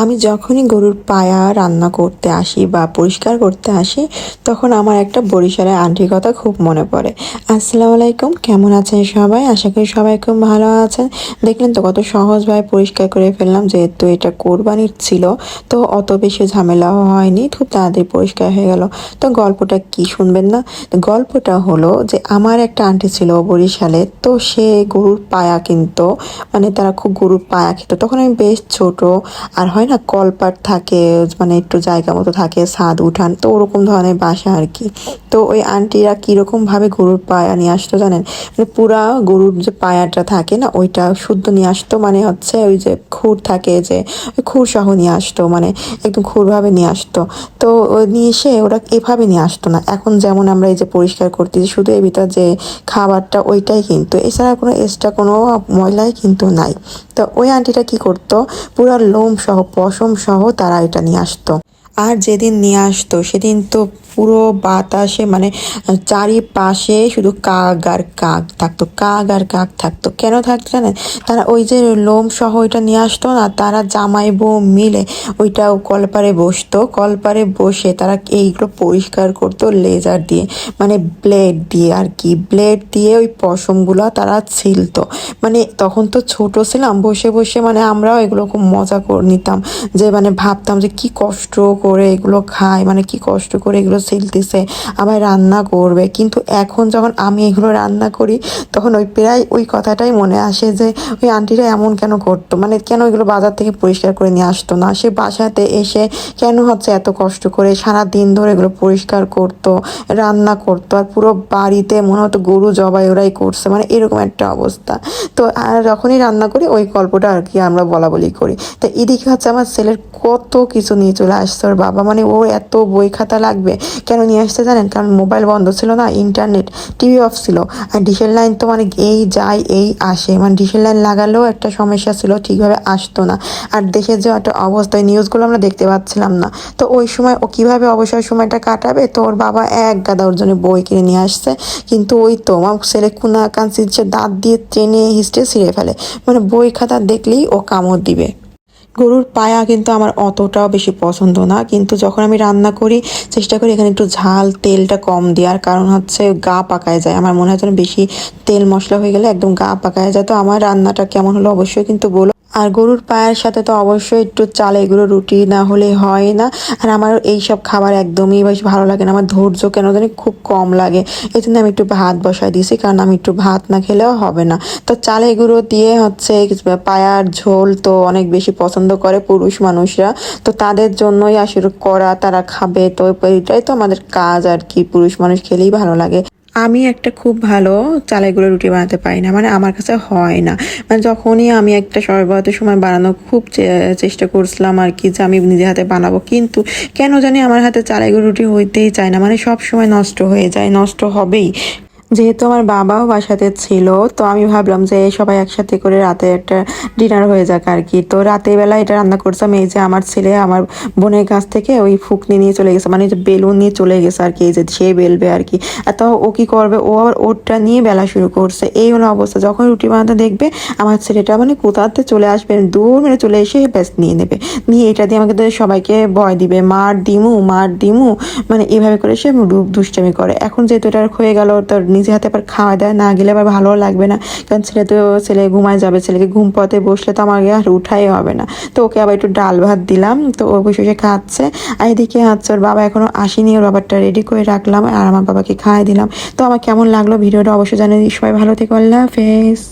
আমি যখনই গরুর পায়া রান্না করতে আসি বা পরিষ্কার করতে আসি, তখন আমার একটা বরিশালের আন্টির কথা খুব মনে পড়ে। আসসালামু আলাইকুম, কেমন আছেন সবাই? আশা করি সবাই খুব ভালো আছেন। দেখলেন তো কত সহজভাবে পরিষ্কার করে ফেললাম, যেহেতু এটা কোরবানির ছিল, তো অত বেশি ঝামেলাও হয়নি খুব তাড়াতাড়ি পরিষ্কার হয়ে গেল। তো গল্পটা কি শুনবেন না? গল্পটা হলো যে আমার একটা আন্টি ছিল বরিশালে, তো সে গরুর পায়া কিনতো মানে তারা খুব গরুর পায়া খেত। তখন আমি বেশ ছোট, আর হয় না কলপাট থাকে মানে একটু জায়গা মতো থাকে ছাদ উঠান, তো ওরকম ধরনের বাসা আর কি। তো ওই আন্টিরা কীরকম ভাবে গরুর পায়া নিয়ে আসতো জানেন? মানে পুরা গরুর যে পায়াটা থাকে না, ওইটা শুদ্ধ নিয়ে আসতো মানে হচ্ছে ওই যে খুর থাকে যে খুর সহ নিয়ে আসতো মানে একদম খুরভাবে নিয়ে আসতো। তো নিয়ে এসে ওরা এভাবে নিয়ে আসতো না। এখন যেমন আমরা এই যে পরিষ্কার করতেছি, শুধু এর ভিতর যে খাবারটা, ওইটাই কিন্তু। এছাড়া কোনো এক্সট্রা কোনো ময়লাই কিন্তু নাই। তো ওই আন্টিটা কি করতো? পুরো লোম সহ পশম সহ তারা এটা নিয়ে আসতো। আর যেদিন নিয়ে আসতো, সেদিন তো পুরো বাতাসে মানে চারিপাশে শুধু কাক আর কাক থাকতো, কাক আর কাক থাকতো। কেন থাকতো জানেন? তারা ওই যে লোম সহ ওইটা নিয়ে আসতো না, তারা জামাই বউ মিলে ওইটা কলপারে বসতো। কলপারে বসে তারা এইগুলো পরিষ্কার করতো লেজার দিয়ে মানে ব্লেড দিয়ে আর কি। ব্লেড দিয়ে ওই পশমগুলো তারা ছিলতো। মানে তখন তো ছোট ছিলাম, বসে বসে মানে আমরাও এগুলো খুব মজা করে, নিতাম। যে মানে ভাবতাম যে কি কষ্ট করে এগুলো খায় মানে কি কষ্ট করে এগুলো ছিলতেছে আবার রান্না করবে। কিন্তু এখন যখন আমি এগুলো রান্না করি, তখন ওই প্রায় ওই কথাটাই মনে আসে যে, ওই আন্টিরা এমন কেন করতো? মানে কেন এগুলো বাজার থেকে পরিষ্কার করে নিয়ে আসতো না? সে বাসাতে এসে কেন হচ্ছে এত কষ্ট করে সারা দিন ধরে এগুলো পরিষ্কার করতো, রান্না করতো, আর পুরো বাড়িতে মনে হতো গরু জবাই ওরাই করছে? মানে এরকম একটা অবস্থা। তো আর যখনই রান্না করি, ওই গল্পটা আর কি আমরা বলা বলি করি। তো এদিকে হচ্ছে আমার ছেলের কত কিছু নিয়ে চলে আসছে, ওর বাবা মানে ও এত বই খাতা লাগবে। কেন নিয়ে আসতে জানেন? কারণ মোবাইল বন্ধ ছিল না, ইন্টারনেট, টিভি অফ ছিল। আর ডিশের লাইন তো মানে এই যায়, এই আসে। মানে ডিশের লাইন লাগালেও একটা সমস্যা ছিল, ঠিকভাবে আসতো না। আর দেশের যে একটা অবস্থায় নিউজগুলো আমরা দেখতে পাচ্ছিলাম না। তো ওই সময় ও কীভাবে অবসর সময়টা কাটাবে? তো ওর বাবা এক গাদা ওর জন্য বই কিনে নিয়ে আসছে। কিন্তু ওই তো আমার ছেলে কুনা কাঞ্চির দাঁত দিয়ে টেনে হিস্টে ছিঁড়ে ফেলে। মানে বই খাতা দেখলেই ও কামড় দিবে। গরুর পায়া কিন্তু আমার অতটাও বেশি পছন্দ না। কিন্তু যখন আমি রান্না করি, চেষ্টা করি এখানে একটু ঝাল, তেলটা কম দেওয়ার। কারণ হচ্ছে গা পাকায় যায়। আমার মনে হয় যেন বেশি তেল মশলা হয়ে গেলে একদম গা পাকায় যায়। তো আমার রান্নাটা কেমন হলো অবশ্যই কিন্তু বলো। আর গরুর পায়ের সাথে তো অবশ্যই একটু চাল, এগুলো রুটি না হলে হয় না। আর আমার এই সব খাবার একদমই বেশ ভালো লাগে না। আমার ধৈর্য কেন জানি খুব কম লাগে। এই জন্য আমি একটু ভাত বসাই দিয়েছি, কারণ আমি একটু ভাত না খেলেও হবে না। তো চাল, এগুলো দিয়ে হচ্ছে পায়ার ঝোল তো অনেক বেশি পছন্দ করে পুরুষ মানুষরা। তো তাদের জন্যই আসলে করা তারা খাবে। তো এটাই তো আমাদের কাজ আর কি। পুরুষ মানুষ খেলেই ভালো লাগে। আমি একটা খুব ভালো চালের গুঁড়ো রুটি বানাতে পারি না মানে আমার কাছে হয় না। মানে যখনই আমি একটা সর্বতের সময় বানানো খুব চেষ্টা করছিলাম আর কি যে আমি নিজে হাতে বানাবো, কিন্তু কেন জানি আমার হাতে চালের গুঁড়ো রুটি হইতেই চায় না মানে সব সময় নষ্ট হয়ে যায়, নষ্ট হবেই। যেহেতু আমার বাবাও বাসাতে ছিল, তো আমি ভাবলাম যে সবাই একসাথে করে রাতে একটা ডিনার হয়ে যাক আর কি। তো বেলা এটা রান্না করছিলাম এই যে আমার ছেলে আমার বোনের কাছ থেকে ওই ফুকনি নিয়ে চলে গেছে মানে যে বেলুন নিয়ে চলে গেছে আর কি, এই যে সে বেলবে আর কি। আর তো ও কি করবে? ও আবার ওরটা নিয়ে বেলা শুরু করছে। এই হলো অবস্থা, যখন রুটি বানাতে দেখবে আমার ছেলেটা মানে কোথাতে চলে আসবে, দূর মেরে চলে এসে ব্যাস নিয়ে নেবে। নিয়ে এটা দিয়ে আমাকে তো সবাইকে ভয় দিবে, মার দিমু মার দিমু মানে এভাবে করে সে দুষ্টামি করে। এখন যেহেতু এটা হয়ে গেল তোর নিজে হাতে আবার খাওয়া দেয়, না গেলে আবার ভালো লাগবে না। কারণ ছেলে তো, ছেলে ঘুমায় যাবে, ছেলেকে ঘুম পথে বসলে তো আমাকে আর উঠাই হবে না। তো ওকে আবার একটু ডাল ভাত দিলাম, তো ও বসে বসে খাচ্ছে। আর এদিকে হচ্ছে ওর বাবা এখনও আসেনি, ওর বাবারটা রেডি করে রাখলাম আর আমার বাবাকে খাওয়াই দিলাম। তো আমার কেমন লাগল ভিডিওটা অবশ্যই জানিয়ে। সবাই ভালো থেকে, আল্লাহ হাফেজ।